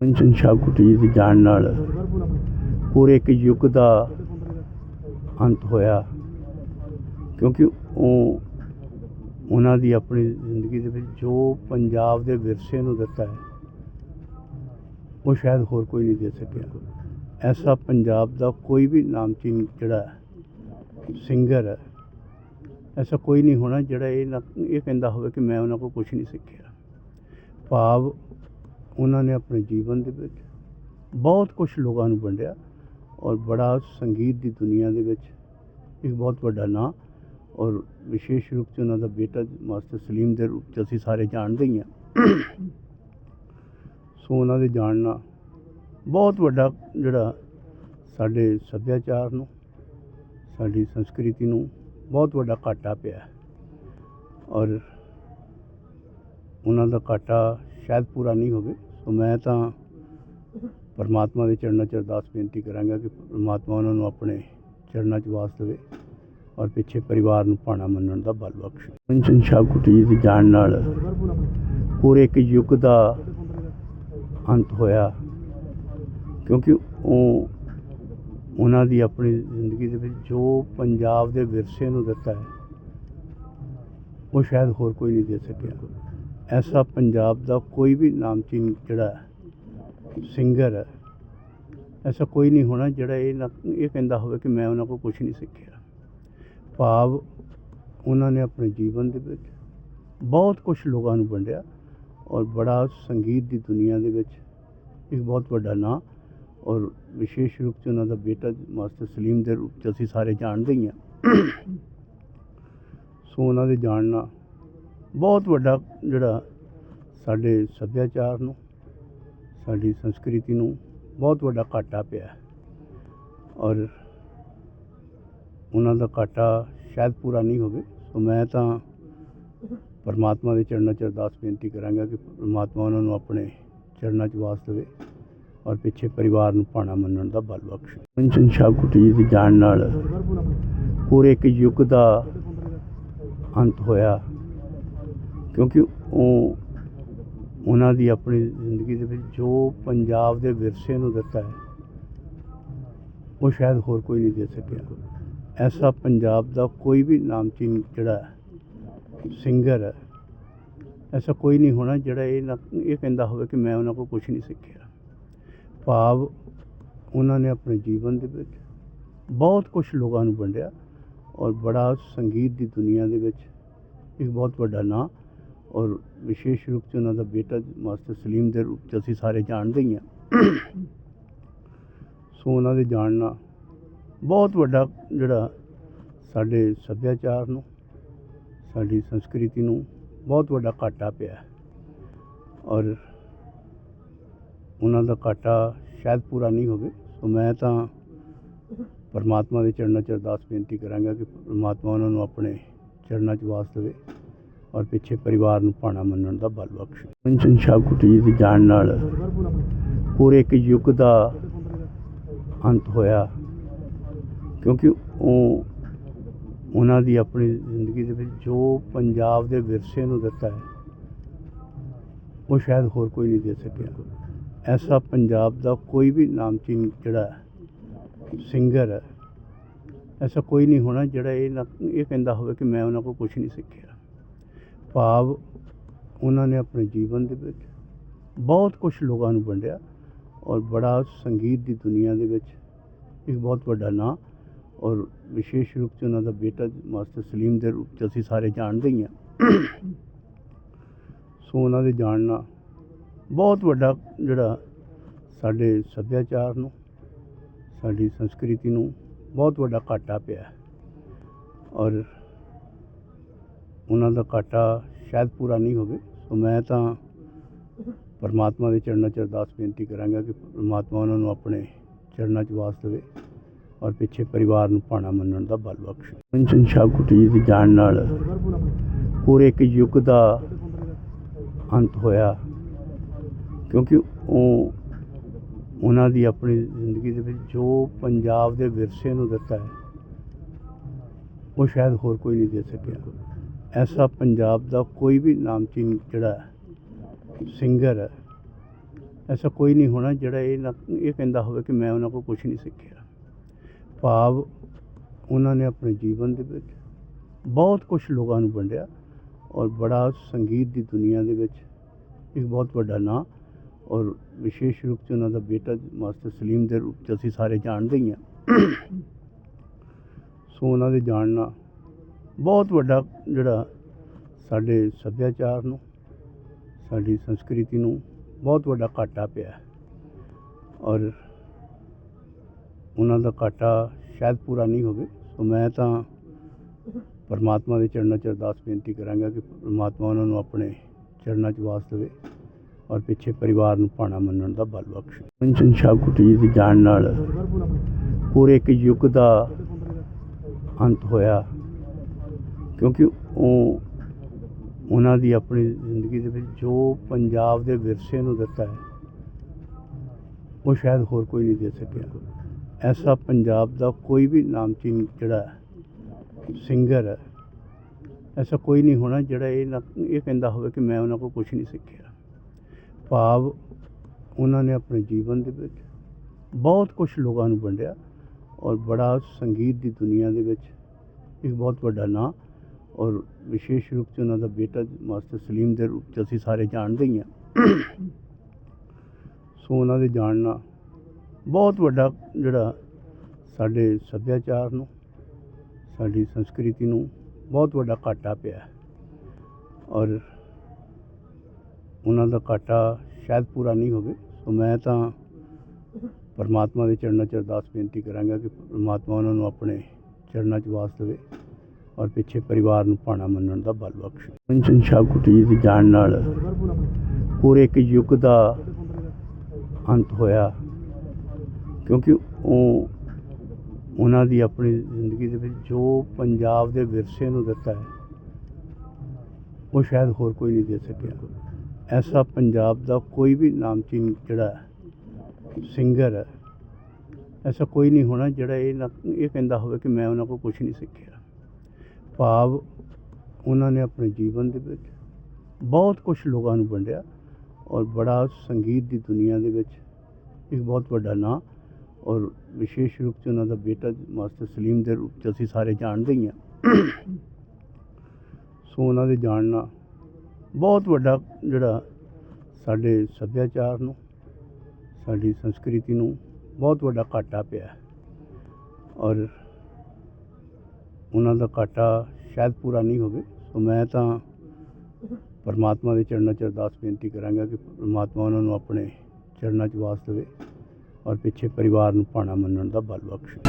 ਕੰਚਨ ਸ਼ਾਹਕੁੱਟੀ ਜੀ ਦੀ ਜਾਣ ਨਾਲ ਪੂਰੇ ਇੱਕ ਯੁੱਗ ਦਾ ਅੰਤ ਹੋਇਆ। ਕਿਉਂਕਿ ਉਹ, ਉਹਨਾਂ ਦੀ ਆਪਣੀ ਜ਼ਿੰਦਗੀ ਦੇ ਵਿੱਚ ਜੋ ਪੰਜਾਬ ਦੇ ਵਿਰਸੇ ਨੂੰ ਦਿੱਤਾ ਹੈ, ਉਹ ਸ਼ਾਇਦ ਹੋਰ ਕੋਈ ਨਹੀਂ ਦੇ ਸਕਿਆ। ਐਸਾ ਪੰਜਾਬ ਦਾ ਕੋਈ ਵੀ ਨਾਮਚੀਨ ਜਿਹੜਾ ਸਿੰਗਰ ਹੈ, ਐਸਾ ਕੋਈ ਨਹੀਂ ਹੋਣਾ ਜਿਹੜਾ ਇਹ ਨਾ, ਇਹ ਕਹਿੰਦਾ ਹੋਵੇ ਕਿ ਮੈਂ ਉਹਨਾਂ ਕੋਲ ਕੁਝ ਨਹੀਂ ਸਿੱਖਿਆ। ਭਾਵ ਉਹਨਾਂ ਨੇ ਆਪਣੇ ਜੀਵਨ ਦੇ ਵਿੱਚ ਬਹੁਤ ਕੁਝ ਲੋਕਾਂ ਨੂੰ ਵੰਡਿਆ ਔਰ ਬੜਾ ਸੰਗੀਤ ਦੀ ਦੁਨੀਆ ਦੇ ਵਿੱਚ ਇੱਕ ਬਹੁਤ ਵੱਡਾ ਨਾਂ ਔਰ ਵਿਸ਼ੇਸ਼ ਰੂਪ 'ਚ ਉਹਨਾਂ ਦਾ ਬੇਟਾ ਮਾਸਟਰ ਸਲੀਮ ਦੇ ਰੂਪ 'ਚ ਅਸੀਂ ਸਾਰੇ ਜਾਣਦੇ ਹੀ ਹਾਂ। ਸੋ ਉਹਨਾਂ ਦੇ ਜਾਣਨਾ ਬਹੁਤ ਵੱਡਾ ਜਿਹੜਾ ਸਾਡੇ ਸੱਭਿਆਚਾਰ ਨੂੰ, ਸਾਡੀ ਸੰਸਕ੍ਰਿਤੀ ਨੂੰ ਬਹੁਤ ਵੱਡਾ ਘਾਟਾ ਪਿਆ। ਔਰ ਉਹਨਾਂ ਦਾ ਘਾਟਾ ਸ਼ਾਇਦ ਪੂਰਾ ਨਹੀਂ ਹੋਵੇ। ਮੈਂ ਤਾਂ ਪਰਮਾਤਮਾ ਦੇ ਚਰਨਾਂ 'ਚ ਅਰਦਾਸ ਬੇਨਤੀ ਕਰਾਂਗਾ ਕਿ ਪਰਮਾਤਮਾ ਉਹਨਾਂ ਨੂੰ ਆਪਣੇ ਚਰਨਾਂ 'ਚ ਵਾਸ ਦੇਵੇ ਔਰ ਪਿੱਛੇ ਪਰਿਵਾਰ ਨੂੰ ਭਾਣਾ ਮੰਨਣ ਦਾ ਬਲ ਬਖਸ਼ੇ। ਕੰਚਨ ਸ਼ਾਹਕੁੱਟੀ ਜੀ ਦੀ ਜਾਣ ਨਾਲ ਪੂਰੇ ਇੱਕ ਯੁੱਗ ਦਾ ਅੰਤ ਹੋਇਆ ਕਿਉਂਕਿ ਉਹ ਉਹਨਾਂ ਦੀ ਆਪਣੀ ਜ਼ਿੰਦਗੀ ਦੇ ਵਿੱਚ ਜੋ ਪੰਜਾਬ ਦੇ ਵਿਰਸੇ ਨੂੰ ਦਿੱਤਾ ਹੈ, ਉਹ ਸ਼ਾਇਦ ਹੋਰ ਕੋਈ ਨਹੀਂ ਦੇ ਸਕਿਆ। ਐਸਾ ਪੰਜਾਬ ਦਾ ਕੋਈ ਵੀ ਨਾਮਚੀਨ ਜਿਹੜਾ ਸਿੰਗਰ ਹੈ, ਐਸਾ ਕੋਈ ਨਹੀਂ ਹੋਣਾ ਜਿਹੜਾ ਇਹ ਨਾ, ਇਹ ਕਹਿੰਦਾ ਹੋਵੇ ਕਿ ਮੈਂ ਉਹਨਾਂ ਕੋਲ ਕੁਝ ਨਹੀਂ ਸਿੱਖਿਆ। ਭਾਵ ਉਹਨਾਂ ਨੇ ਆਪਣੇ ਜੀਵਨ ਦੇ ਵਿੱਚ ਬਹੁਤ ਕੁਝ ਲੋਕਾਂ ਨੂੰ ਵੰਡਿਆ ਔਰ ਬੜਾ ਸੰਗੀਤ ਦੀ ਦੁਨੀਆ ਦੇ ਵਿੱਚ ਇੱਕ ਬਹੁਤ ਵੱਡਾ ਨਾਂ ਔਰ ਵਿਸ਼ੇਸ਼ ਰੂਪ 'ਚ ਉਹਨਾਂ ਦਾ ਬੇਟਾ ਮਾਸਟਰ ਸਲੀਮ ਦੇ ਰੂਪ 'ਚ ਅਸੀਂ ਸਾਰੇ ਜਾਣਦੇ ਹੀ ਹਾਂ। ਸੋ ਉਹਨਾਂ ਦੇ ਜਾਣਨਾ ਬਹੁਤ ਵੱਡਾ ਜਿਹੜਾ ਸਾਡੇ ਸੱਭਿਆਚਾਰ ਨੂੰ, ਸਾਡੀ ਸੰਸਕ੍ਰਿਤੀ ਨੂੰ ਬਹੁਤ ਵੱਡਾ ਘਾਟਾ ਪਿਆ ਔਰ ਉਹਨਾਂ ਦਾ ਘਾਟਾ ਸ਼ਾਇਦ ਪੂਰਾ ਨਹੀਂ ਹੋਵੇ। ਸੋ ਮੈਂ ਤਾਂ ਪਰਮਾਤਮਾ ਦੇ ਚਰਨਾਂ 'ਚ ਅਰਦਾਸ ਬੇਨਤੀ ਕਰਾਂਗਾ ਕਿ ਪਰਮਾਤਮਾ ਉਹਨਾਂ ਨੂੰ ਆਪਣੇ ਚਰਨਾਂ 'ਚ ਵਾਸ ਦੇਵੇ ਔਰ ਪਿੱਛੇ ਪਰਿਵਾਰ ਨੂੰ ਭਾਣਾ ਮੰਨਣ ਦਾ ਬਲ ਬਖਸ਼ੇ। ਕੰਚਨ ਸ਼ਾਹਕੁੱਟੀ ਜੀ ਦੀ ਜਾਣ ਨਾਲ ਪੂਰੇ ਇੱਕ ਯੁੱਗ ਦਾ ਅੰਤ ਹੋਇਆ। ਕਿਉਂਕਿ ਉਹ, ਉਹਨਾਂ ਦੀ ਆਪਣੀ ਜ਼ਿੰਦਗੀ ਦੇ ਵਿੱਚ ਜੋ ਪੰਜਾਬ ਦੇ ਵਿਰਸੇ ਨੂੰ ਦਿੱਤਾ ਹੈ, ਉਹ ਸ਼ਾਇਦ ਹੋਰ ਕੋਈ ਨਹੀਂ ਦੇ ਸਕਿਆ। ਐਸਾ ਪੰਜਾਬ ਦਾ ਕੋਈ ਵੀ ਨਾਮਚੀਨ ਜਿਹੜਾ ਸਿੰਗਰ ਹੈ, ਐਸਾ ਕੋਈ ਨਹੀਂ ਹੋਣਾ ਜਿਹੜਾ ਇਹ ਨਾ, ਇਹ ਕਹਿੰਦਾ ਹੋਵੇ ਕਿ ਮੈਂ ਉਹਨਾਂ ਕੋਲ ਕੁਝ ਨਹੀਂ ਸਿੱਖਿਆ। ਭਾਵ ਉਹਨਾਂ ਨੇ ਆਪਣੇ ਜੀਵਨ ਦੇ ਵਿੱਚ ਬਹੁਤ ਕੁਝ ਲੋਕਾਂ ਨੂੰ ਵੰਡਿਆ ਔਰ ਬੜਾ ਸੰਗੀਤ ਦੀ ਦੁਨੀਆ ਦੇ ਵਿੱਚ ਇੱਕ ਬਹੁਤ ਵੱਡਾ ਨਾਂ ਔਰ ਵਿਸ਼ੇਸ਼ ਰੂਪ 'ਚ ਉਹਨਾਂ ਦਾ ਬੇਟਾ ਮਾਸਟਰ ਸਲੀਮ ਦੇ ਰੂਪ 'ਚ ਅਸੀਂ ਸਾਰੇ ਜਾਣਦੇ ਹੀ ਹਾਂ। ਸੋ ਉਹਨਾਂ ਦੇ ਜਾਣਨਾ ਬਹੁਤ ਵੱਡਾ ਜਿਹੜਾ ਸਾਡੇ ਸੱਭਿਆਚਾਰ ਨੂੰ, ਸਾਡੀ ਸੰਸਕ੍ਰਿਤੀ ਨੂੰ ਬਹੁਤ ਵੱਡਾ ਘਾਟਾ ਪਿਆ ਔਰ ਉਹਨਾਂ ਦਾ ਘਾਟਾ ਸ਼ਾਇਦ ਪੂਰਾ ਨਹੀਂ ਹੋਵੇ। ਸੋ ਮੈਂ ਤਾਂ ਪਰਮਾਤਮਾ ਦੇ ਚਰਨਾਂ 'ਚ ਅਰਦਾਸ ਬੇਨਤੀ ਕਰਾਂਗਾ ਕਿ ਪਰਮਾਤਮਾ ਉਹਨਾਂ ਨੂੰ ਆਪਣੇ ਚਰਨਾਂ 'ਚ ਵਾਸ ਦੇਵੇ। ਔਰ ਪਿੱਛੇ ਪਰਿਵਾਰ ਨੂੰ ਭਾਣਾ ਮੰਨਣ ਦਾ ਬਲ ਬਖਸ਼ੇ। ਕੰਚਨ ਸ਼ਾਹਕੁੱਟੀ ਜੀ ਦੀ ਜਾਣ ਨਾਲ ਪੂਰੇ ਇੱਕ ਯੁੱਗ ਦਾ ਅੰਤ ਹੋਇਆ। ਕਿਉਂਕਿ ਉਹ, ਉਹਨਾਂ ਦੀ ਆਪਣੀ ਜ਼ਿੰਦਗੀ ਦੇ ਵਿੱਚ ਜੋ ਪੰਜਾਬ ਦੇ ਵਿਰਸੇ ਨੂੰ ਦਿੱਤਾ ਹੈ, ਉਹ ਸ਼ਾਇਦ ਹੋਰ ਕੋਈ ਨਹੀਂ ਦੇ ਸਕਿਆ। ਐਸਾ ਪੰਜਾਬ ਦਾ ਕੋਈ ਵੀ ਨਾਮਚੀਨ ਜਿਹੜਾ ਸਿੰਗਰ ਹੈ, ਐਸਾ ਕੋਈ ਨਹੀਂ ਹੋਣਾ ਜਿਹੜਾ ਇਹ ਨਾ, ਇਹ ਕਹਿੰਦਾ ਹੋਵੇ ਕਿ ਮੈਂ ਉਹਨਾਂ ਕੋਲ ਕੁਝ ਨਹੀਂ ਸਿੱਖਿਆ। ਭਾਵ ਉਹਨਾਂ ਨੇ ਆਪਣੇ ਜੀਵਨ ਦੇ ਵਿੱਚ ਬਹੁਤ ਕੁਝ ਲੋਕਾਂ ਨੂੰ ਵੰਡਿਆ ਔਰ ਬੜਾ ਸੰਗੀਤ ਦੀ ਦੁਨੀਆ ਦੇ ਵਿੱਚ ਇੱਕ ਬਹੁਤ ਵੱਡਾ ਨਾਂ ਔਰ ਵਿਸ਼ੇਸ਼ ਰੂਪ 'ਚ ਉਹਨਾਂ ਦਾ ਬੇਟਾ ਮਾਸਟਰ ਸਲੀਮ ਦੇ ਰੂਪ 'ਚ ਅਸੀਂ ਸਾਰੇ ਜਾਣਦੇ ਹੀ ਹਾਂ। ਸੋ ਉਹਨਾਂ ਦੇ ਜਾਣਨਾ ਬਹੁਤ ਵੱਡਾ ਜਿਹੜਾ ਸਾਡੇ ਸੱਭਿਆਚਾਰ ਨੂੰ, ਸਾਡੀ ਸੰਸਕ੍ਰਿਤੀ ਨੂੰ ਬਹੁਤ ਵੱਡਾ ਘਾਟਾ ਪਿਆ ਔਰ ਉਹਨਾਂ ਦਾ ਘਾਟਾ ਸ਼ਾਇਦ ਪੂਰਾ ਨਹੀਂ ਹੋਵੇ। ਸੋ ਮੈਂ ਤਾਂ ਪਰਮਾਤਮਾ ਦੇ ਚਰਨਾਂ 'ਚ ਅਰਦਾਸ ਬੇਨਤੀ ਕਰਾਂਗਾ ਕਿ ਪਰਮਾਤਮਾ ਉਹਨਾਂ ਨੂੰ ਆਪਣੇ ਚਰਨਾਂ 'ਚ ਵਾਸ ਦੇਵੇ ਔਰ ਪਿੱਛੇ ਪਰਿਵਾਰ ਨੂੰ ਭਾਣਾ ਮੰਨਣ ਦਾ ਬਲ ਬਖਸ਼ੇ। ਕੰਚਨ ਸ਼ਾਹਕੁੱਟੀ ਜੀ ਦੀ ਜਾਣ ਨਾਲ ਪੂਰੇ ਇੱਕ ਯੁੱਗ ਦਾ ਅੰਤ ਹੋਇਆ ਕਿਉਂਕਿ ਉਹ ਉਹਨਾਂ ਦੀ ਆਪਣੀ ਜ਼ਿੰਦਗੀ ਦੇ ਵਿੱਚ ਜੋ ਪੰਜਾਬ ਦੇ ਵਿਰਸੇ ਨੂੰ ਦਿੱਤਾ ਹੈ, ਉਹ ਸ਼ਾਇਦ ਹੋਰ ਕੋਈ ਨਹੀਂ ਦੇ ਸਕਿਆ। ਐਸਾ ਪੰਜਾਬ ਦਾ ਕੋਈ ਵੀ ਨਾਮਚੀਨ ਜਿਹੜਾ ਸਿੰਗਰ ਹੈ, ਐਸਾ ਕੋਈ ਨਹੀਂ ਹੋਣਾ ਜਿਹੜਾ ਇਹ ਨਾ, ਇਹ ਕਹਿੰਦਾ ਹੋਵੇ ਕਿ ਮੈਂ ਉਹਨਾਂ ਕੋਲ ਕੁਝ ਨਹੀਂ ਸਿੱਖਿਆ। ਭਾਵ ਉਹਨਾਂ ਨੇ ਆਪਣੇ ਜੀਵਨ ਦੇ ਵਿੱਚ ਬਹੁਤ ਕੁਝ ਲੋਕਾਂ ਨੂੰ ਵੰਡਿਆ ਔਰ ਬੜਾ ਸੰਗੀਤ ਦੀ ਦੁਨੀਆ ਦੇ ਵਿੱਚ ਇੱਕ ਬਹੁਤ ਵੱਡਾ ਨਾਂ ਔਰ ਵਿਸ਼ੇਸ਼ ਰੂਪ 'ਚ ਉਹਨਾਂ ਦਾ ਬੇਟਾ ਮਾਸਟਰ ਸਲੀਮ ਦੇ ਰੂਪ 'ਚ ਅਸੀਂ ਸਾਰੇ ਜਾਣਦੇ ਹੀ ਹਾਂ। ਸੋ ਉਹਨਾਂ ਦੇ ਜਾਣਨਾ ਬਹੁਤ ਵੱਡਾ ਜਿਹੜਾ ਸਾਡੇ ਸੱਭਿਆਚਾਰ ਨੂੰ, ਸਾਡੀ ਸੰਸਕ੍ਰਿਤੀ ਨੂੰ ਬਹੁਤ ਵੱਡਾ ਘਾਟਾ ਪਿਆ ਔਰ ਉਹਨਾਂ ਦਾ ਘਾਟਾ ਸ਼ਾਇਦ ਪੂਰਾ ਨਹੀਂ ਹੋਵੇ, ਸੋ ਮੈਂ ਤਾਂ ਪਰਮਾਤਮਾ ਦੇ ਚਰਨਾਂ 'ਚ ਅਰਦਾਸ ਬੇਨਤੀ ਕਰਾਂਗਾ ਕਿ ਪਰਮਾਤਮਾ ਉਹਨਾਂ ਨੂੰ ਆਪਣੇ ਚਰਨਾਂ 'ਚ ਵਾਸ ਦੇਵੇ ਔਰ ਪਿੱਛੇ ਪਰਿਵਾਰ ਨੂੰ ਭਾਣਾ ਮੰਨਣ ਦਾ ਬਲ ਬਖਸ਼ੇ। ਕੰਚਨ ਸ਼ਾਹ ਕੁਟੀ ਜੀ ਦੀ ਜਾਣ ਨਾਲ ਪੂਰੇ ਇੱਕ ਯੁੱਗ ਦਾ ਅੰਤ ਹੋਇਆ। ਕਿਉਂਕਿ ਉਹ ਉਹਨਾਂ ਦੀ ਆਪਣੀ ਜ਼ਿੰਦਗੀ ਦੇ ਵਿੱਚ ਜੋ ਪੰਜਾਬ ਦੇ ਵਿਰਸੇ ਨੂੰ ਦਿੱਤਾ ਹੈ, ਉਹ ਸ਼ਾਇਦ ਹੋਰ ਕੋਈ ਨਹੀਂ ਦੇ ਸਕਿਆ। ਐਸਾ ਪੰਜਾਬ ਦਾ ਕੋਈ ਵੀ ਨਾਮਚੀਨ ਜਿਹੜਾ ਸਿੰਗਰ ਹੈ, ਐਸਾ ਕੋਈ ਨਹੀਂ ਹੋਣਾ ਜਿਹੜਾ ਇਹ ਨਾ, ਇਹ ਕਹਿੰਦਾ ਹੋਵੇ ਕਿ ਮੈਂ ਉਹਨਾਂ ਕੋਲ ਕੁਝ ਨਹੀਂ ਸਿੱਖਿਆ। ਭਾਵ ਉਹਨਾਂ ਨੇ ਆਪਣੇ ਜੀਵਨ ਦੇ ਵਿੱਚ ਬਹੁਤ ਕੁਝ ਲੋਕਾਂ ਨੂੰ ਵੰਡਿਆ ਔਰ ਬੜਾ ਸੰਗੀਤ ਦੀ ਦੁਨੀਆ ਦੇ ਵਿੱਚ ਇੱਕ ਬਹੁਤ ਵੱਡਾ ਨਾਂ ਔਰ ਵਿਸ਼ੇਸ਼ ਰੂਪ 'ਚ ਉਹਨਾਂ ਦਾ ਬੇਟਾ ਮਾਸਟਰ ਸਲੀਮ ਦੇ ਰੂਪ 'ਚ ਅਸੀਂ ਸਾਰੇ ਜਾਣਦੇ ਹੀ ਹਾਂ। ਸੋ ਉਹਨਾਂ ਦੇ ਜਾਣਨਾ ਬਹੁਤ ਵੱਡਾ ਜਿਹੜਾ ਸਾਡੇ ਸੱਭਿਆਚਾਰ ਨੂੰ, ਸਾਡੀ ਸੰਸਕ੍ਰਿਤੀ ਨੂੰ ਬਹੁਤ ਵੱਡਾ ਘਾਟਾ ਪਿਆ। ਔਰ ਉਹਨਾਂ ਦਾ ਘਾਟਾ ਸ਼ਾਇਦ ਪੂਰਾ ਨਹੀਂ ਹੋਵੇ। ਸੋ ਮੈਂ ਤਾਂ ਪਰਮਾਤਮਾ ਦੇ ਚਰਨਾਂ 'ਚ ਅਰਦਾਸ ਬੇਨਤੀ ਕਰਾਂਗਾ ਕਿ ਪਰਮਾਤਮਾ ਉਹਨਾਂ ਨੂੰ ਆਪਣੇ ਚਰਨਾਂ 'ਚ ਵਾਸ ਦੇਵੇ। ਔਰ ਪਿੱਛੇ ਪਰਿਵਾਰ ਨੂੰ ਭਾਣਾ ਮੰਨਣ ਦਾ ਬਲ ਬਖਸ਼ੇ। ਕੰਚਨ ਸ਼ਾਹ ਕੁਟੀ ਜੀ ਦੀ ਜਾਣ ਨਾਲ ਪੂਰੇ ਇੱਕ ਯੁੱਗ ਦਾ ਅੰਤ ਹੋਇਆ, ਕਿਉਂਕਿ ਉਹ ਉਹਨਾਂ ਦੀ ਆਪਣੀ ਜ਼ਿੰਦਗੀ ਦੇ ਵਿੱਚ ਜੋ ਪੰਜਾਬ ਦੇ ਵਿਰਸੇ ਨੂੰ ਦਿੱਤਾ ਹੈ, ਉਹ ਸ਼ਾਇਦ ਹੋਰ ਕੋਈ ਨਹੀਂ ਦੇ ਸਕਿਆ। ਐਸਾ ਪੰਜਾਬ ਦਾ ਕੋਈ ਵੀ ਨਾਮਚੀਨ ਜਿਹੜਾ ਸਿੰਗਰ ਹੈ, ਐਸਾ ਕੋਈ ਨਹੀਂ ਹੋਣਾ ਜਿਹੜਾ ਇਹ ਨਾ, ਇਹ ਕਹਿੰਦਾ ਹੋਵੇ ਕਿ ਮੈਂ ਉਹਨਾਂ ਕੋਲ ਕੁਝ ਨਹੀਂ ਸਿੱਖਿਆ। ਭਾਵ ਉਹਨਾਂ ਨੇ ਆਪਣੇ ਜੀਵਨ ਦੇ ਵਿੱਚ ਬਹੁਤ ਕੁਝ ਲੋਕਾਂ ਨੂੰ ਵੰਡਿਆ ਔਰ ਬੜਾ ਸੰਗੀਤ ਦੀ ਦੁਨੀਆ ਦੇ ਵਿੱਚ ਇੱਕ ਬਹੁਤ ਵੱਡਾ ਨਾਂ ਔਰ ਵਿਸ਼ੇਸ਼ ਰੂਪ 'ਚ ਉਹਨਾਂ ਦਾ ਬੇਟਾ ਮਾਸਟਰ ਸਲੀਮ ਦੇ ਰੂਪ 'ਚ ਅਸੀਂ ਸਾਰੇ ਜਾਣਦੇ ਹੀ ਹਾਂ। ਸੋ ਉਹਨਾਂ ਦੇ ਜਾਣਨਾ ਬਹੁਤ ਵੱਡਾ ਜਿਹੜਾ ਸਾਡੇ ਸੱਭਿਆਚਾਰ ਨੂੰ, ਸਾਡੀ ਸੰਸਕ੍ਰਿਤੀ ਨੂੰ ਬਹੁਤ ਵੱਡਾ ਘਾਟਾ ਪਿਆ ਔਰ ਉਹਨਾਂ ਦਾ ਘਾਟਾ ਸ਼ਾਇਦ ਪੂਰਾ ਨਹੀਂ ਹੋਵੇ। ਸੋ ਮੈਂ ਤਾਂ ਪਰਮਾਤਮਾ ਦੇ ਚਰਨਾਂ 'ਚ ਅਰਦਾਸ ਬੇਨਤੀ ਕਰਾਂਗਾ ਕਿ ਪਰਮਾਤਮਾ ਉਹਨਾਂ ਨੂੰ ਆਪਣੇ ਚਰਨਾਂ 'ਚ ਵਾਸ ਦੇਵੇ ਔਰ ਪਿੱਛੇ ਪਰਿਵਾਰ ਨੂੰ ਭਾਣਾ ਮੰਨਣ ਦਾ ਬਲ ਬਖਸ਼ੇ।